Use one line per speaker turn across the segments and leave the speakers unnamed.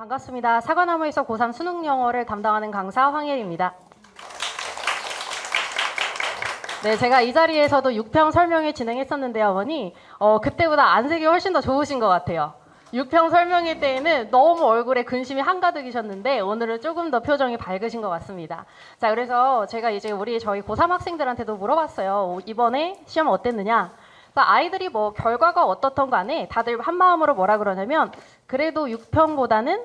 반갑습니다. 사과나무에서 고3 수능 영어를 담당하는 강사 황예리입니다. 네, 제가 이 자리에서도 6평 설명회 진행했었는데요, 어머니. 어, 그때보다 안색이 훨씬 더 좋으신 것 같아요. 6평 설명회 때에는 너무 얼굴에 근심이 한가득이셨는데 오늘은 조금 더 표정이 밝으신 것 같습니다. 자, 그래서 제가 이제 우리 저희 고3 학생들한테도 물어봤어요. 이번에 시험 어땠느냐? 그러니까 아이들이 뭐 결과가 어떻던 간에 다들 한 마음으로 뭐라 그러냐면 그래도 6평보다는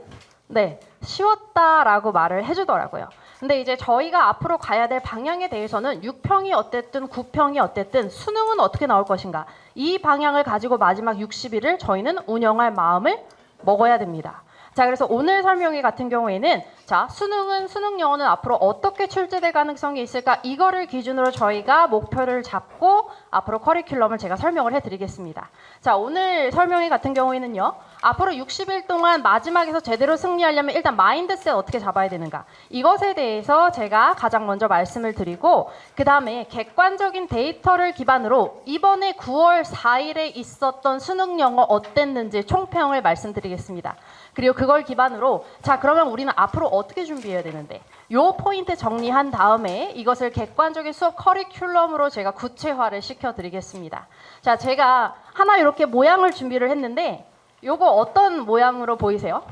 네 쉬웠다라고 말을 해주더라고요. 근데 이제 저희가 앞으로 가야 될 방향에 대해서는 6평이 어땠든 9평이 어땠든 수능은 어떻게 나올 것인가 이 방향을 가지고 마지막 60일을 저희는 운영할 마음을 먹어야 됩니다. 자, 그래서 오늘 설명회 같은 경우에는 자, 수능은 수능 영어는 앞으로 어떻게 출제될 가능성이 있을까? 이거를 기준으로 저희가 목표를 잡고 앞으로 커리큘럼을 제가 설명을 해 드리겠습니다. 자, 오늘 설명회 같은 경우에는요. 앞으로 60일 동안 마지막에서 제대로 승리하려면 일단 마인드셋 어떻게 잡아야 되는가? 이것에 대해서 제가 가장 먼저 말씀을 드리고 그 다음에 객관적인 데이터를 기반으로 이번에 9월 4일에 있었던 수능 영어 어땠는지 총평을 말씀드리겠습니다. 그리고 그걸 기반으로 자 그러면 우리는 앞으로 어떻게 준비해야 되는데 요 포인트 정리한 다음에 이것을 객관적인 수업 커리큘럼으로 제가 구체화를 시켜드리겠습니다. 자 제가 하나 이렇게 모양을 준비를 했는데 요거 어떤 모양으로 보이세요?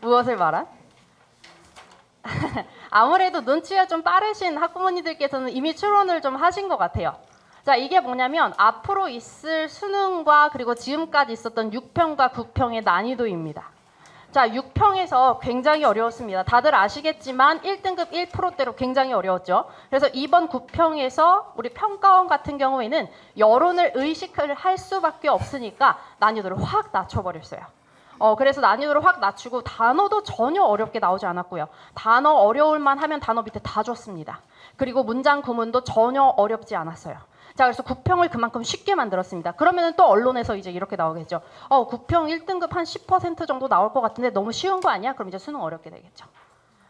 무엇을 말한? 아무래도 눈치가 좀 빠르신 학부모님들께서는 이미 추론을 좀 하신 것 같아요. 자, 이게 뭐냐면 앞으로 있을 수능과 그리고 지금까지 있었던 6평과 9평의 난이도입니다. 자, 6평에서 굉장히 어려웠습니다. 다들 아시겠지만 1등급 1%대로 굉장히 어려웠죠. 그래서 이번 9평에서 우리 평가원 같은 경우에는 여론을 의식을 할 수밖에 없으니까 난이도를 확 낮춰버렸어요. 어, 그래서 난이도를 확 낮추고 단어도 전혀 어렵게 나오지 않았고요. 단어 어려울만 하면 단어 밑에 다 줬습니다. 그리고 문장 구문도 전혀 어렵지 않았어요. 자, 그래서 구평을 그만큼 쉽게 만들었습니다. 그러면은 또 언론에서 이제 이렇게 나오겠죠. 어, 구평 1등급 한 10% 정도 나올 것 같은데 너무 쉬운 거 아니야? 그럼 이제 수능 어렵게 되겠죠.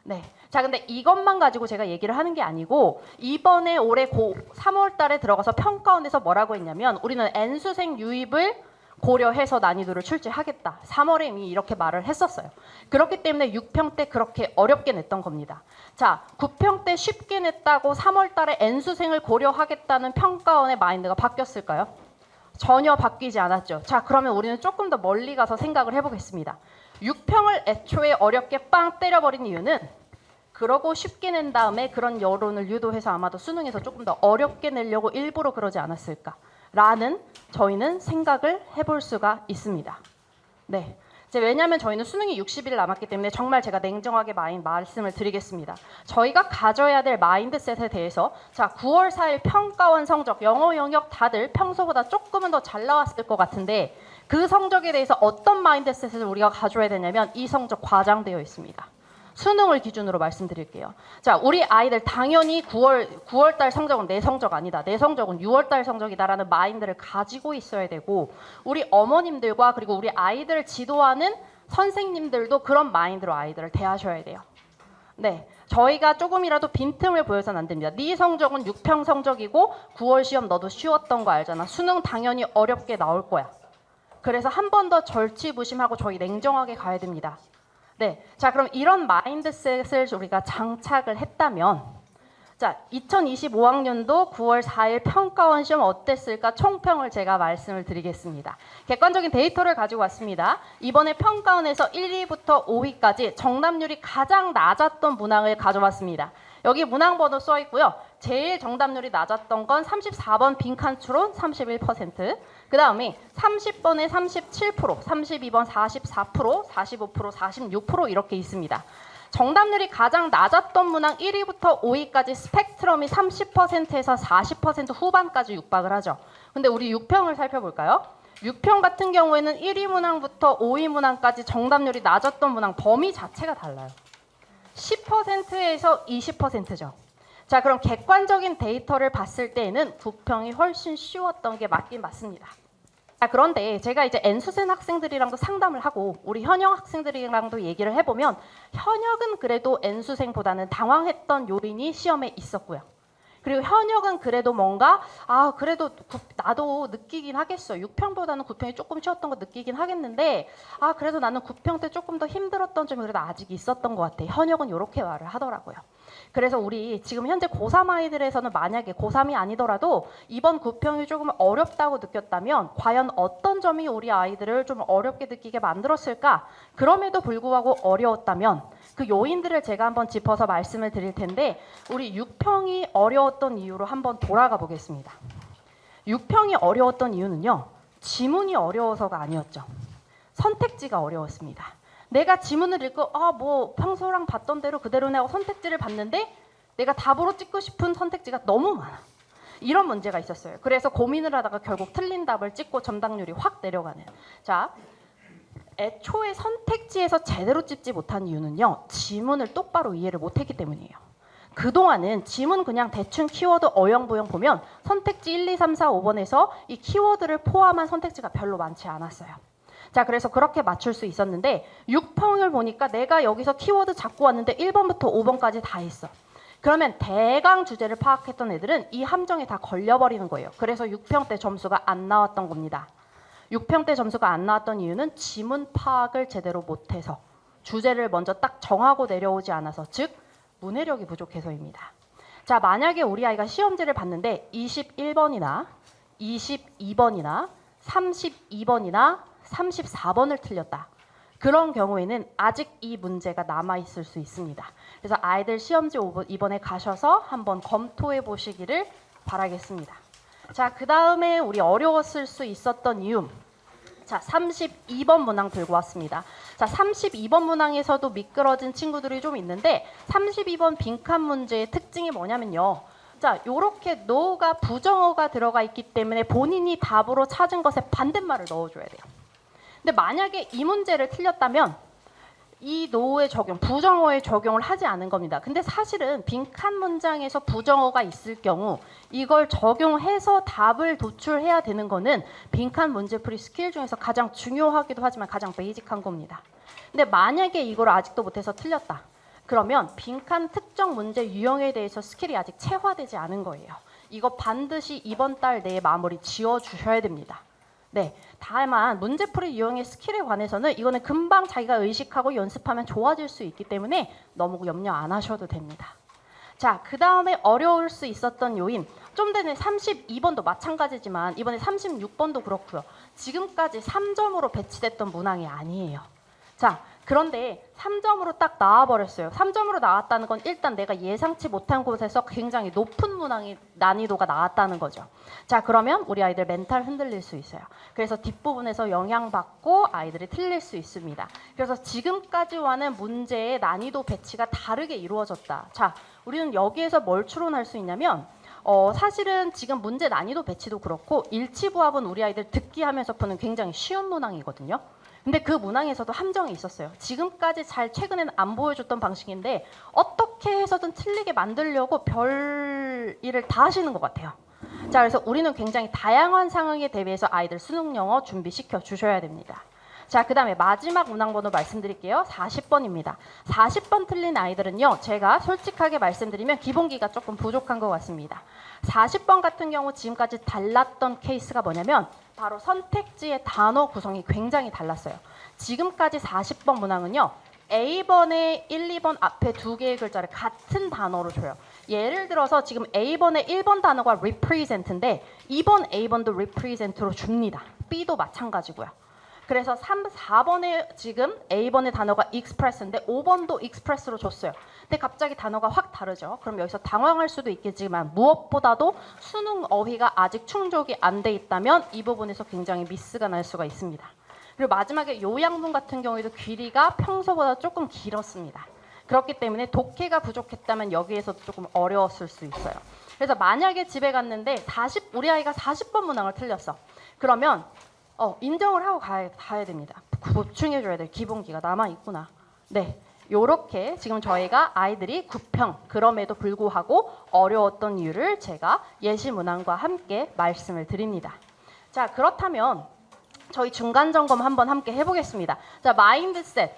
네. 자, 근데 이것만 가지고 제가 얘기를 하는 게 아니고 이번에 올해 고 3월 달에 들어가서 평가원에서 뭐라고 했냐면 우리는 N수생 유입을 고려해서 난이도를 출제하겠다. 3월에 이미 이렇게 말을 했었어요. 그렇기 때문에 6평 때 그렇게 어렵게 냈던 겁니다. 자, 9평 때 쉽게 냈다고 3월 달에 N수생을 고려하겠다는 평가원의 마인드가 바뀌었을까요? 전혀 바뀌지 않았죠. 자, 그러면 우리는 조금 더 멀리 가서 생각을 해보겠습니다. 6평을 애초에 어렵게 빵 때려버린 이유는 그러고 쉽게 낸 다음에 그런 여론을 유도해서 아마도 수능에서 조금 더 어렵게 내려고 일부러 그러지 않았을까? 라는 저희는 생각을 해볼 수가 있습니다. 네. 이제 왜냐하면 저희는 수능이 60일 남았기 때문에 정말 제가 냉정하게 마인 말씀을 드리겠습니다. 저희가 가져야 될 마인드셋에 대해서 자 9월 4일 평가원 성적 영어 영역 다들 평소보다 조금은 더 잘 나왔을 것 같은데 그 성적에 대해서 어떤 마인드셋을 우리가 가져야 되냐면 이 성적 과장되어 있습니다. 수능을 기준으로 말씀드릴게요. 자, 우리 아이들 당연히 9월 9월 달 성적은 내 성적 아니다. 내 성적은 6월 달 성적이다라는 마인드를 가지고 있어야 되고 우리 어머님들과 그리고 우리 아이들을 지도하는 선생님들도 그런 마인드로 아이들을 대하셔야 돼요. 네. 저희가 조금이라도 빈틈을 보여서는 안 됩니다. 네 성적은 6평 성적이고 9월 시험 너도 쉬웠던 거 알잖아. 수능 당연히 어렵게 나올 거야. 그래서 한 번 더 절치부심하고 저희 냉정하게 가야 됩니다. 네. 자, 그럼 이런 마인드셋을 우리가 장착을 했다면 자, 2025학년도 9월 4일 평가원 시험 어땠을까 총평을 제가 말씀을 드리겠습니다. 객관적인 데이터를 가지고 왔습니다. 이번에 평가원에서 1위부터 5위까지 정답률이 가장 낮았던 문항을 가져왔습니다. 여기 문항 번호 써 있고요. 제일 정답률이 낮았던 건 34번 빈칸 추론 31%. 그 다음에 30번에 37%, 32번 44%, 45%, 46% 이렇게 있습니다. 정답률이 가장 낮았던 문항 1위부터 5위까지 스펙트럼이 30%에서 40% 후반까지 육박을 하죠. 근데 우리 6평을 살펴볼까요? 6평 같은 경우에는 1위 문항부터 5위 문항까지 정답률이 낮았던 문항 범위 자체가 달라요. 10%에서 20%죠. 자, 그럼 객관적인 데이터를 봤을 때에는 9평이 훨씬 쉬웠던 게 맞긴 맞습니다. 자, 그런데 제가 이제 N수생 학생들이랑도 상담을 하고 우리 현역 학생들이랑도 얘기를 해보면 현역은 그래도 N수생보다는 당황했던 요인이 시험에 있었고요. 그리고 현역은 그래도 뭔가 아 그래도 구- 나도 느끼긴 하겠어. 6평보다는 9평이 조금 쉬웠던 거 느끼긴 하겠는데 아 그래도 나는 9평 때 조금 더 힘들었던 점이 그래도 아직 있었던 것 같아. 현역은 이렇게 말을 하더라고요. 그래서 우리 지금 현재 고3 아이들에서는 만약에 고3이 아니더라도 이번 9평이 조금 어렵다고 느꼈다면 과연 어떤 점이 우리 아이들을 좀 어렵게 느끼게 만들었을까? 그럼에도 불구하고 어려웠다면 그 요인들을 제가 한번 짚어서 말씀을 드릴 텐데 우리 6평이 어려웠던 이유로 한번 돌아가 보겠습니다. 6평이 어려웠던 이유는요. 지문이 어려워서가 아니었죠. 선택지가 어려웠습니다. 내가 지문을 읽고 아 뭐 평소랑 봤던 대로 그대로 내고 선택지를 봤는데 내가 답으로 찍고 싶은 선택지가 너무 많아. 이런 문제가 있었어요. 그래서 고민을 하다가 결국 틀린 답을 찍고 점당률이 확 내려가는. 자, 애초에 선택지에서 제대로 찍지 못한 이유는요. 지문을 똑바로 이해를 못했기 때문이에요. 그동안은 지문 그냥 대충 키워드 어영부영 보면 선택지 1, 2, 3, 4, 5번에서 이 키워드를 포함한 선택지가 별로 많지 않았어요. 자, 그래서 그렇게 맞출 수 있었는데 6평을 보니까 내가 여기서 키워드 잡고 왔는데 1번부터 5번까지 다 있어. 그러면 대강 주제를 파악했던 애들은 이 함정에 다 걸려버리는 거예요. 그래서 6평 때 점수가 안 나왔던 겁니다. 6평 때 점수가 안 나왔던 이유는 지문 파악을 제대로 못해서 주제를 먼저 딱 정하고 내려오지 않아서 즉 문해력이 부족해서입니다. 자, 만약에 우리 아이가 시험지를 봤는데 21번이나 22번이나 32번이나 34번을 틀렸다. 그런 경우에는 아직 이 문제가 남아 있을 수 있습니다. 그래서 아이들 시험지 이번에 가셔서 한번 검토해 보시기를 바라겠습니다. 자, 그 다음에 우리 어려웠을 수 있었던 이유. 자, 32번 문항 들고 왔습니다. 자, 32번 문항에서도 미끄러진 친구들이 좀 있는데 32번 빈칸 문제의 특징이 뭐냐면요. 자, 요렇게 no가 부정어가 들어가 있기 때문에 본인이 답으로 찾은 것에 반대말을 넣어 줘야 돼요. 근데 만약에 이 문제를 틀렸다면 이 노의 적용, 부정어의 적용을 하지 않은 겁니다. 근데 사실은 빈칸 문장에서 부정어가 있을 경우 이걸 적용해서 답을 도출해야 되는 거는 빈칸 문제 풀이 스킬 중에서 가장 중요하기도 하지만 가장 베이직한 겁니다. 근데 만약에 이걸 아직도 못해서 틀렸다. 그러면 빈칸 특정 문제 유형에 대해서 스킬이 아직 체화되지 않은 거예요. 이거 반드시 이번 달 내에 마무리 지어 주셔야 됩니다. 네. 다만 문제풀이 유형의 스킬에 관해서는 이거는 금방 자기가 의식하고 연습하면 좋아질 수 있기 때문에 너무 염려 안 하셔도 됩니다. 자, 그 다음에 어려울 수 있었던 요인. 좀 전에 32번도 마찬가지지만 이번에 36번도 그렇고요. 지금까지 3점으로 배치됐던 문항이 아니에요. 자, 그런데 3점으로 딱 나와버렸어요. 3점으로 나왔다는 건 일단 내가 예상치 못한 곳에서 굉장히 높은 문항이 난이도가 나왔다는 거죠. 자, 그러면 우리 아이들 멘탈 흔들릴 수 있어요. 그래서 뒷부분에서 영향받고 아이들이 틀릴 수 있습니다. 그래서 지금까지와는 문제의 난이도 배치가 다르게 이루어졌다. 자, 우리는 여기에서 뭘 추론할 수 있냐면 어, 사실은 지금 문제 난이도 배치도 그렇고 일치부합은 우리 아이들 듣기 하면서 푸는 굉장히 쉬운 문항이거든요. 근데 그 문항에서도 함정이 있었어요. 지금까지 잘 최근에는 안 보여줬던 방식인데 어떻게 해서든 틀리게 만들려고 별 일을 다 하시는 것 같아요. 자, 그래서 우리는 굉장히 다양한 상황에 대비해서 아이들 수능 영어 준비시켜 주셔야 됩니다. 자, 그 다음에 마지막 문항 번호 말씀드릴게요. 40번입니다. 40번 틀린 아이들은요, 제가 솔직하게 말씀드리면 기본기가 조금 부족한 것 같습니다. 40번 같은 경우 지금까지 달랐던 케이스가 뭐냐면 바로 선택지의 단어 구성이 굉장히 달랐어요. 지금까지 40번 문항은요, A번에 1, 2번 앞에 두 개의 글자를 같은 단어로 줘요. 예를 들어서 지금 A번에 1번 단어가 represent인데 2번 A번도 represent로 줍니다. B도 마찬가지고요. 그래서 3, 4번에 지금 A번의 단어가 express인데 5번도 express로 줬어요. 근데 갑자기 단어가 확 다르죠. 그럼 여기서 당황할 수도 있겠지만 무엇보다도 수능 어휘가 아직 충족이 안 돼 있다면 이 부분에서 굉장히 미스가 날 수가 있습니다. 그리고 마지막에 요양문 같은 경우에도 길이가 평소보다 조금 길었습니다. 그렇기 때문에 독해가 부족했다면 여기에서도 조금 어려웠을 수 있어요. 그래서 만약에 집에 갔는데 40 우리 아이가 40번 문항을 틀렸어. 그러면 어, 인정을 하고 가야, 가야 됩니다. 보충해 줘야 돼. 기본기가 남아 있구나. 네. 요렇게 지금 저희가 아이들이 9평 그럼에도 불구하고 어려웠던 이유를 제가 예시 문항과 함께 말씀을 드립니다. 자, 그렇다면 저희 중간 점검 한번 함께 해보겠습니다. 자, 마인드셋.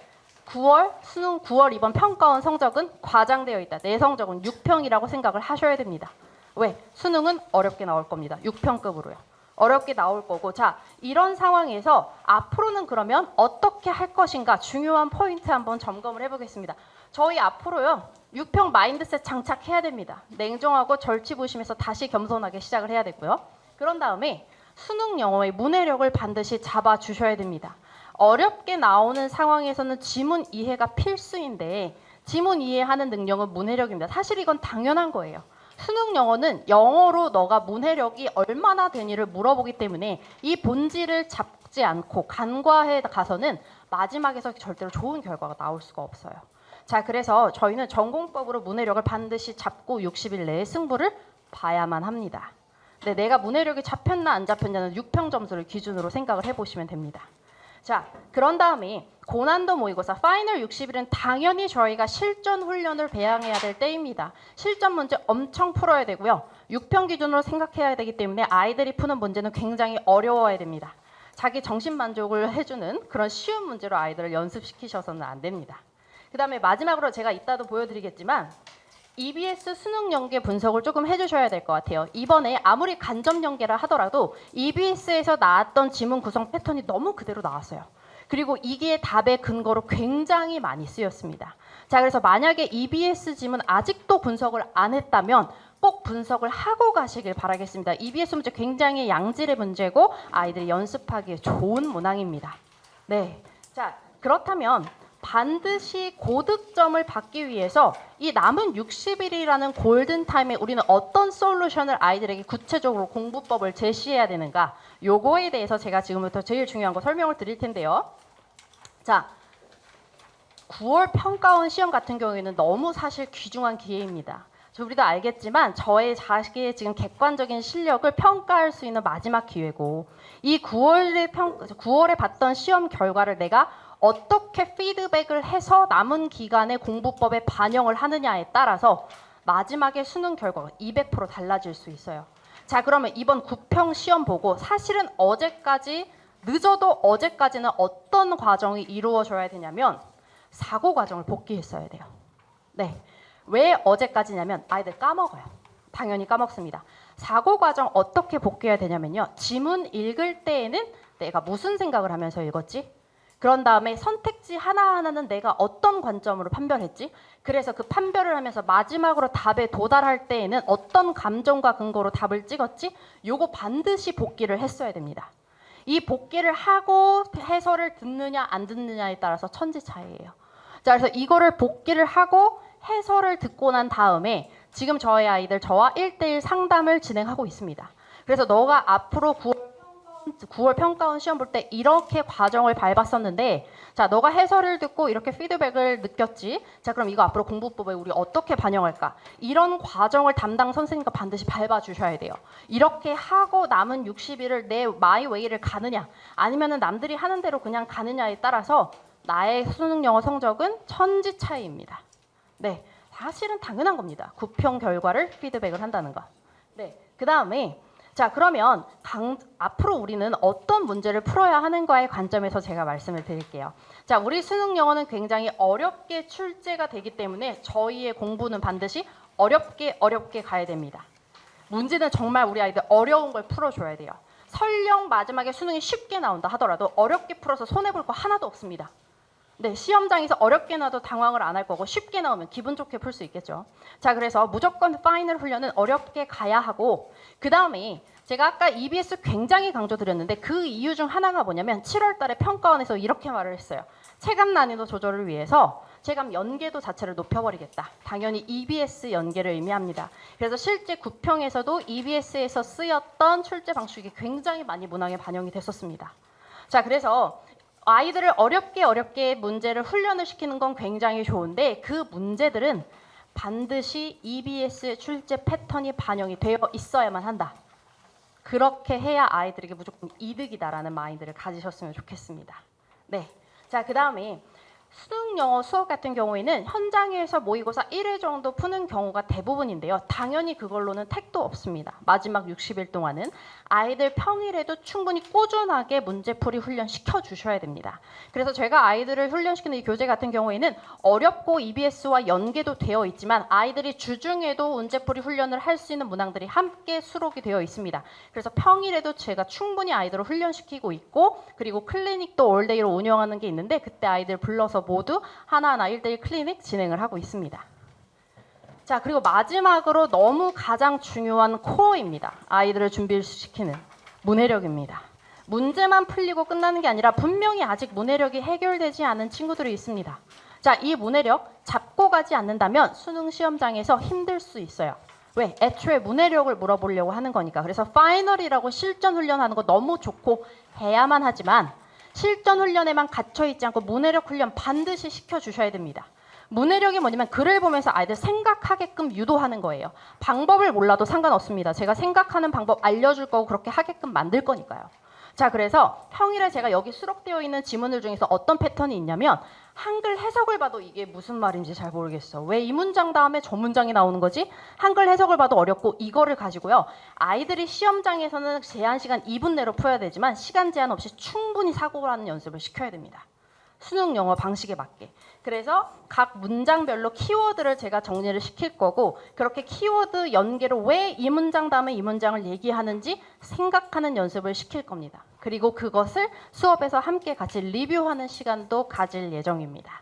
9월 수능 9월 이번 평가원 성적은 과장되어 있다. 내 성적은 6평이라고 생각을 하셔야 됩니다. 왜? 수능은 어렵게 나올 겁니다. 6평급으로요. 어렵게 나올 거고 자 이런 상황에서 앞으로는 그러면 어떻게 할 것인가 중요한 포인트 한번 점검을 해보겠습니다. 저희 앞으로요 6평 마인드셋 장착해야 됩니다. 냉정하고 절치부심해서 다시 겸손하게 시작을 해야 되고요. 그런 다음에 수능 영어의 문해력을 반드시 잡아 주셔야 됩니다. 어렵게 나오는 상황에서는 지문 이해가 필수인데 지문 이해하는 능력은 문해력입니다. 사실 이건 당연한 거예요. 수능 영어는 영어로 너가 문해력이 얼마나 되니를 물어보기 때문에 이 본질을 잡지 않고 간과해 가서는 마지막에서 절대로 좋은 결과가 나올 수가 없어요. 자, 그래서 저희는 전공법으로 문해력을 반드시 잡고 60일 내에 승부를 봐야만 합니다. 네, 내가 문해력이 잡혔나 안 잡혔냐는 6평 점수를 기준으로 생각을 해보시면 됩니다. 자, 그런 다음에 고난도 모의고사 파이널 60일은 당연히 저희가 실전 훈련을 배양해야 될 때입니다. 실전 문제 엄청 풀어야 되고요. 6평 기준으로 생각해야 되기 때문에 아이들이 푸는 문제는 굉장히 어려워야 됩니다. 자기 정신 만족을 해주는 그런 쉬운 문제로 아이들을 연습시키셔서는 안 됩니다. 그 다음에 마지막으로 제가 이따도 보여드리겠지만 EBS 수능 연계 분석을 조금 해주셔야 될 것 같아요. 이번에 아무리 간접 연계를 하더라도 EBS에서 나왔던 지문 구성 패턴이 너무 그대로 나왔어요. 그리고 이게 답의 근거로 굉장히 많이 쓰였습니다. 자, 그래서 만약에 EBS 지문 아직도 분석을 안 했다면 꼭 분석을 하고 가시길 바라겠습니다. EBS 문제 굉장히 양질의 문제고 아이들이 연습하기에 좋은 문항입니다. 네. 자, 그렇다면 반드시 고득점을 받기 위해서 이 남은 60일이라는 골든 타임에 우리는 어떤 솔루션을 아이들에게 구체적으로 공부법을 제시해야 되는가? 요거에 대해서 제가 지금부터 제일 중요한 거 설명을 드릴 텐데요. 자, 9월 평가원 시험 같은 경우에는 너무 사실 귀중한 기회입니다. 저 우리도 알겠지만 저의 자식의 지금 객관적인 실력을 평가할 수 있는 마지막 기회고 이 9월에 평 9월에 봤던 시험 결과를 내가 어떻게 피드백을 해서 남은 기간에 공부법에 반영을 하느냐에 따라서 마지막에 수능 결과가 200% 달라질 수 있어요. 자, 그러면 이번 구평 시험 보고 사실은 어제까지 늦어도 어제까지는 어떤 과정이 이루어져야 되냐면 사고 과정을 복귀했어야 돼요. 네. 왜 어제까지냐면 아이들 까먹어요. 당연히 까먹습니다. 사고 과정 어떻게 복귀해야 되냐면요. 지문 읽을 때에는 내가 무슨 생각을 하면서 읽었지? 그런 다음에 선택지 하나하나는 내가 어떤 관점으로 판별했지? 그래서 그 판별을 하면서 마지막으로 답에 도달할 때에는 어떤 감정과 근거로 답을 찍었지? 요거 반드시 복귀를 했어야 됩니다. 이 복귀를 하고 해설을 듣느냐 안 듣느냐에 따라서 천지 차이예요. 자, 그래서 이거를 복귀를 하고 해설을 듣고 난 다음에 지금 저희 아이들 저와 1대1 상담을 진행하고 있습니다. 그래서 너가 앞으로 9월 9월 평가원 시험 볼 때 이렇게 과정을 밟았었는데 자 너가 해설을 듣고 이렇게 피드백을 느꼈지? 자 그럼 이거 앞으로 공부법에 우리 어떻게 반영할까? 이런 과정을 담당 선생님과 반드시 밟아 주셔야 돼요. 이렇게 하고 남은 60일을 내 마이 웨이를 가느냐 아니면은 남들이 하는 대로 그냥 가느냐에 따라서 나의 수능 영어 성적은 천지 차이입니다. 네 사실은 당연한 겁니다. 구평 결과를 피드백을 한다는 거네그 다음에 자, 그러면 강, 앞으로 우리는 어떤 문제를 풀어야 하는가의 관점에서 제가 말씀을 드릴게요. 자, 우리 수능 영어는 굉장히 어렵게 출제가 되기 때문에 저희의 공부는 반드시 어렵게 어렵게 가야 됩니다. 문제는 정말 우리 아이들 어려운 걸 풀어줘야 돼요. 설령 마지막에 수능이 쉽게 나온다 하더라도 어렵게 풀어서 손해볼 거 하나도 없습니다. 네, 시험장에서 어렵게 나도 당황을 안 할 거고 쉽게 나오면 기분 좋게 풀 수 있겠죠. 자, 그래서 무조건 파이널 훈련은 어렵게 가야 하고 그 다음에 제가 아까 EBS 굉장히 강조드렸는데 그 이유 중 하나가 뭐냐면 7월 달에 평가원에서 이렇게 말을 했어요. 체감 난이도 조절을 위해서 체감 연계도 자체를 높여버리겠다. 당연히 EBS 연계를 의미합니다. 그래서 실제 구평에서도 EBS에서 쓰였던 출제 방식이 굉장히 많이 문항에 반영이 됐었습니다. 자, 그래서 아이들을 어렵게 어렵게 문제를 훈련을 시키는 건 굉장히 좋은데 그 문제들은 반드시 EBS 출제 패턴이 반영이 되어 있어야만 한다. 그렇게 해야 아이들에게 무조건 이득이다라는 마인드를 가지셨으면 좋겠습니다. 네. 자, 그 다음에 수능 영어 수업 같은 경우에는 현장에서 모의고사 1회 정도 푸는 경우가 대부분인데요. 당연히 그걸로는 택도 없습니다. 마지막 60일 동안은 아이들 평일에도 충분히 꾸준하게 문제풀이 훈련 시켜 주셔야 됩니다. 그래서 제가 아이들을 훈련시키는 이 교재 같은 경우에는 어렵고 EBS와 연계도 되어 있지만 아이들이 주중에도 문제풀이 훈련을 할 수 있는 문항들이 함께 수록이 되어 있습니다. 그래서 평일에도 제가 충분히 아이들을 훈련시키고 있고 그리고 클리닉도 올데이로 운영하는 게 있는데 그때 아이들 불러서 모두 하나하나 1대1 클리닉 진행을 하고 있습니다. 자, 그리고 마지막으로 너무 가장 중요한 코어입니다. 아이들을 준비시키는 문해력입니다. 문제만 풀리고 끝나는 게 아니라 분명히 아직 문해력이 해결되지 않은 친구들이 있습니다. 자, 이 문해력 잡고 가지 않는다면 수능 시험장에서 힘들 수 있어요. 왜? 애초에 문해력을 물어보려고 하는 거니까. 그래서 파이널이라고 실전 훈련하는 거 너무 좋고 해야만 하지만 실전 훈련에만 갇혀 있지 않고 문해력 훈련 반드시 시켜 주셔야 됩니다. 문해력이 뭐냐면 글을 보면서 아이들 생각하게끔 유도하는 거예요. 방법을 몰라도 상관없습니다. 제가 생각하는 방법 알려줄 거고 그렇게 하게끔 만들 거니까요. 자, 그래서 평일에 제가 여기 수록되어 있는 지문들 중에서 어떤 패턴이 있냐면 한글 해석을 봐도 이게 무슨 말인지 잘 모르겠어. 왜 이 문장 다음에 저 문장이 나오는 거지? 한글 해석을 봐도 어렵고 이거를 가지고요. 아이들이 시험장에서는 제한 시간 2분 내로 풀어야 되지만 시간 제한 없이 충분히 사고를 하는 연습을 시켜야 됩니다. 수능 영어 방식에 맞게. 그래서 각 문장별로 키워드를 제가 정리를 시킬 거고 그렇게 키워드 연계로 왜 이 문장 다음에 이 문장을 얘기하는지 생각하는 연습을 시킬 겁니다. 그리고 그것을 수업에서 함께 같이 리뷰하는 시간도 가질 예정입니다.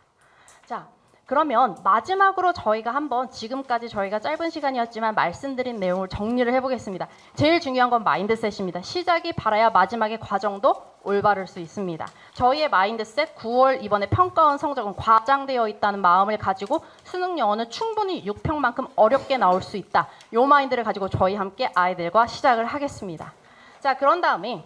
자, 그러면 마지막으로 저희가 한번 지금까지 저희가 짧은 시간이었지만 말씀드린 내용을 정리를 해보겠습니다. 제일 중요한 건 마인드셋입니다. 시작이 바라야 마지막의 과정도 올바를 수 있습니다. 저희의 마인드셋 9월 이번에 평가원 성적은 과장되어 있다는 마음을 가지고 수능 영어는 충분히 6평만큼 어렵게 나올 수 있다. 요 마인드를 가지고 저희 함께 아이들과 시작을 하겠습니다. 자, 그런 다음에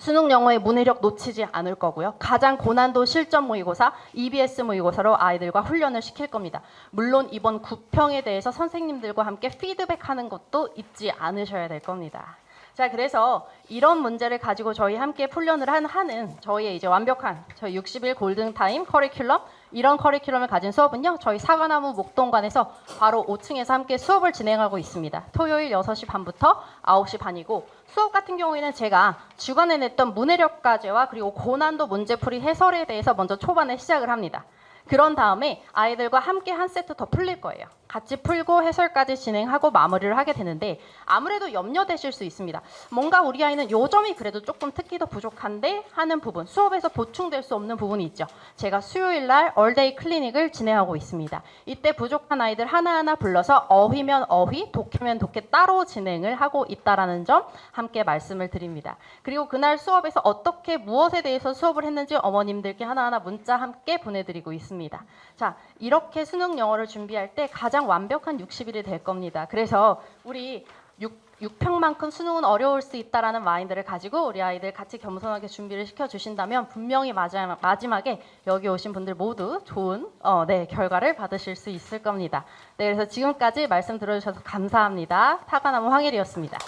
수능 영어의 문해력 놓치지 않을 거고요. 가장 고난도 실전 모의고사, EBS 모의고사로 아이들과 훈련을 시킬 겁니다. 물론 이번 구평에 대해서 선생님들과 함께 피드백하는 것도 잊지 않으셔야 될 겁니다. 자, 그래서 이런 문제를 가지고 저희 함께 훈련을 한, 하는 저희의 이제 완벽한 저희 60일 골든타임 커리큘럼 이런 커리큘럼을 가진 수업은요. 저희 사과나무 목동관에서 바로 5층에서 함께 수업을 진행하고 있습니다. 토요일 6시 반부터 9시 반이고 수업 같은 경우에는 제가 주간에 냈던 문해력 과제와 그리고 고난도 문제풀이 해설에 대해서 먼저 초반에 시작을 합니다. 그런 다음에 아이들과 함께 한 세트 더 풀릴 거예요. 같이 풀고 해설까지 진행하고 마무리를 하게 되는데 아무래도 염려되실 수 있습니다. 뭔가 우리 아이는 요 점이 그래도 조금 특기도 부족한데 하는 부분, 수업에서 보충될 수 없는 부분이 있죠. 제가 수요일 날 얼데이 클리닉을 진행하고 있습니다. 이때 부족한 아이들 하나하나 불러서 어휘면 어휘, 독해면 독해 따로 진행을 하고 있다라는 점 함께 말씀을 드립니다. 그리고 그날 수업에서 어떻게 무엇에 대해서 수업을 했는지 어머님들께 하나하나 문자 함께 보내드리고 있습니다. 자, 이렇게 수능 영어를 준비할 때 가장 완벽한 60일이 될 겁니다. 그래서 우리 6, 6평만큼 수능은 어려울 수 있다라는 마인드를 가지고 우리 아이들 같이 겸손하게 준비를 시켜 주신다면 분명히 마지막, 마지막에 여기 오신 분들 모두 좋은 어, 네, 결과를 받으실 수 있을 겁니다. 네, 그래서 지금까지 말씀 들어주셔서 감사합니다. 타가나무 황일이었습니다.